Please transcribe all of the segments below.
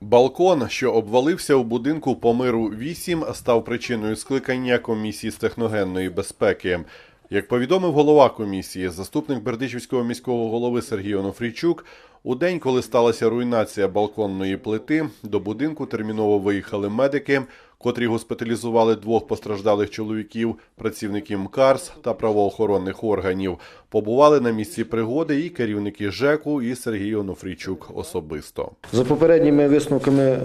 Балкон, що обвалився у будинку по миру 8, став причиною скликання комісії з техногенної безпеки. Як повідомив голова комісії, заступник Бердичівського міського голови Сергій Онофрійчук, у день, коли сталася руйнація балконної плити, до будинку терміново виїхали медики, котрі госпіталізували двох постраждалих чоловіків, працівників МКАРС та правоохоронних органів. Побували на місці пригоди і керівники ЖЕКу, і Сергій Онофрійчук особисто. За попередніми висновками е,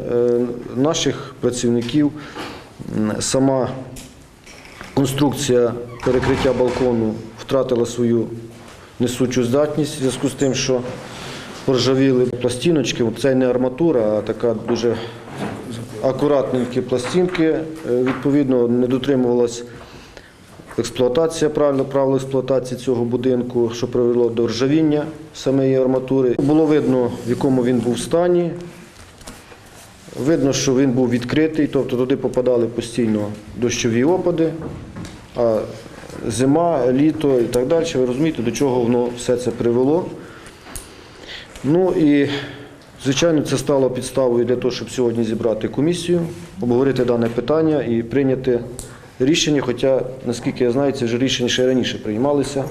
наших працівників, сама конструкція перекриття балкону втратила свою несучу здатність в зв'язку з тим, що поржавіли пластиночки. Це не арматура, а така дуже акуратненькі пластинки. Е, Відповідно, не дотримувалась експлуатація, правильно правил експлуатації цього будинку, що привело до ржавіння самої арматури. Було видно, в якому він був стані. Видно, що він був відкритий, тобто туди попадали постійно дощові опади, а зима, літо і так далі. Ви розумієте, до чого воно все це привело. Ну і, звичайно, це стало підставою для того, щоб сьогодні зібрати комісію, обговорити дане питання і прийняти рішення. Хоча, наскільки я знаю, це вже рішення ще раніше приймалися,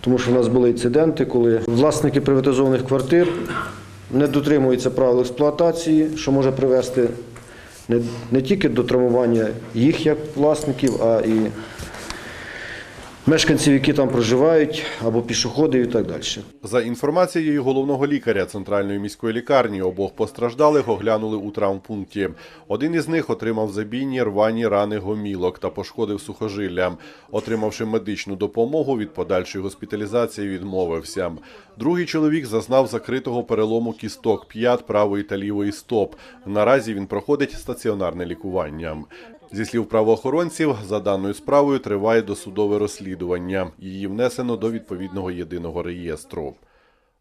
тому що в нас були інциденти, коли власники приватизованих квартир не дотримуються правил експлуатації, що може привести не, тільки до травмування їх як власників, а і мешканців, які там проживають, або пішоходів і так далі. За інформацією головного лікаря центральної міської лікарні, обох постраждалих оглянули у травмпункті. Один із них отримав забійні рвані рани гомілок та пошкодив сухожилля. Отримавши медичну допомогу, від подальшої госпіталізації відмовився. Другий чоловік зазнав закритого перелому кісток п'ят правої та лівої стоп. Наразі він проходить стаціонарне лікування. Зі слів правоохоронців, за даною справою триває досудове розслідування. Її внесено до відповідного єдиного реєстру.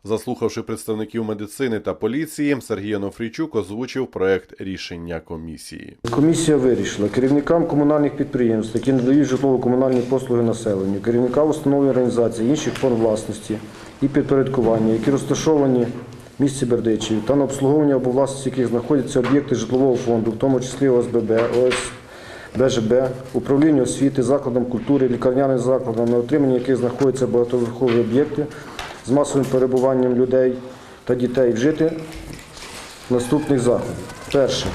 Заслухавши представників медицини та поліції, Сергій Онофрійчук озвучив проект рішення комісії. Комісія вирішила керівникам комунальних підприємств, які надають житлово-комунальні послуги населенню, керівникам установ і організацій, інших форм власності і підпорядкування, які розташовані в місті Бердичеві та на обслуговування або власності яких знаходяться об'єкти житлового фонду, в тому числі ОСББ, ОС. БЖБ, управління освіти, закладом культури, лікарняним закладом, на отриманні яких знаходяться багатоверхові об'єкти з масовим перебуванням людей та дітей вжити наступних заходів. Перше.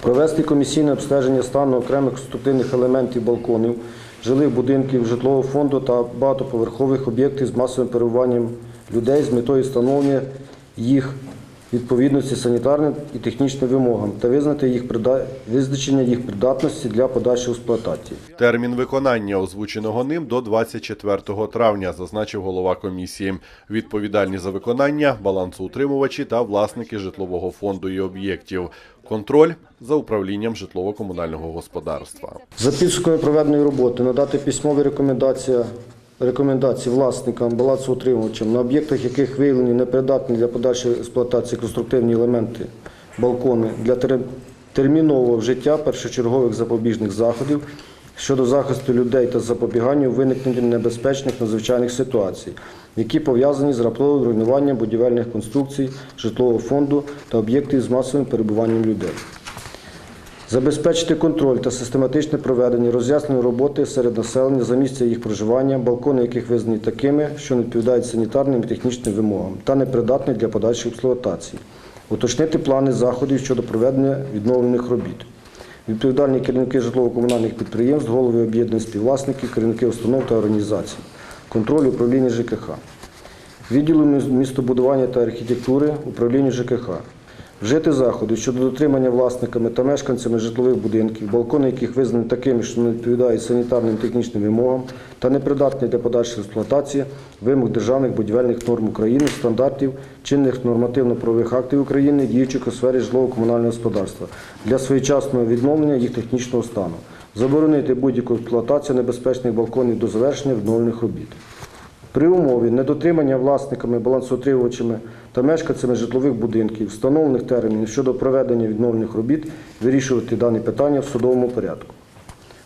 Провести комісійне обстеження стану окремих конструктивних елементів балконів, жилих будинків, житлового фонду та багатоповерхових об'єктів з масовим перебуванням людей з метою встановлення їх відповідності санітарним і технічним вимогам та визнати їх визначення їх придатності для подальшої експлуатації. Термін виконання озвученого ним до 24 травня, зазначив голова комісії. Відповідальні за виконання балансоутримувачі та власники житлового фонду і об'єктів. Контроль за управлінням житлово-комунального господарства. За підсумками проведеної роботи надати письмові рекомендації, рекомендації власникам, балансоутримувачам, на об'єктах, яких виявлені непридатні для подальшої експлуатації конструктивні елементи балкони для термінового вжиття першочергових запобіжних заходів щодо захисту людей та запобіганню виникненню небезпечних надзвичайних ситуацій, які пов'язані з раптовим руйнуванням будівельних конструкцій, житлового фонду та об'єктів з масовим перебуванням людей. Забезпечити контроль та систематичне проведення роз'ясненої роботи серед населення за місця їх проживання, балкони яких визнані такими, що не відповідають санітарним і технічним вимогам та непридатні для подальшої експлуатації. Уточнити плани заходів щодо проведення відновлених робіт. Відповідальні керівники житлово-комунальних підприємств, голови об'єднань співвласників, керівники установ та організацій, контроль управління ЖКХ, відділу містобудування та архітектури, управління ЖКХ. Вжити заходи щодо дотримання власниками та мешканцями житлових будинків, балкони яких визнані такими, що не відповідають санітарним технічним вимогам та непридатні для подальшої експлуатації вимог державних будівельних норм України, стандартів, чинних нормативно-правових актів України, діючих у сфері житлово-комунального господарства для своєчасного відновлення їх технічного стану, заборонити будь-яку експлуатацію небезпечних балконів до завершення відновлених робіт. При умові недотримання власниками, балансоутримувачами та мешканцями житлових будинків встановлених термінів щодо проведення відновлених робіт вирішувати дані питання в судовому порядку.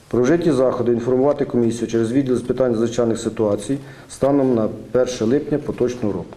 Про вжиті заходи інформувати комісію через відділ з питань надзвичайних ситуацій станом на 1 липня поточного року.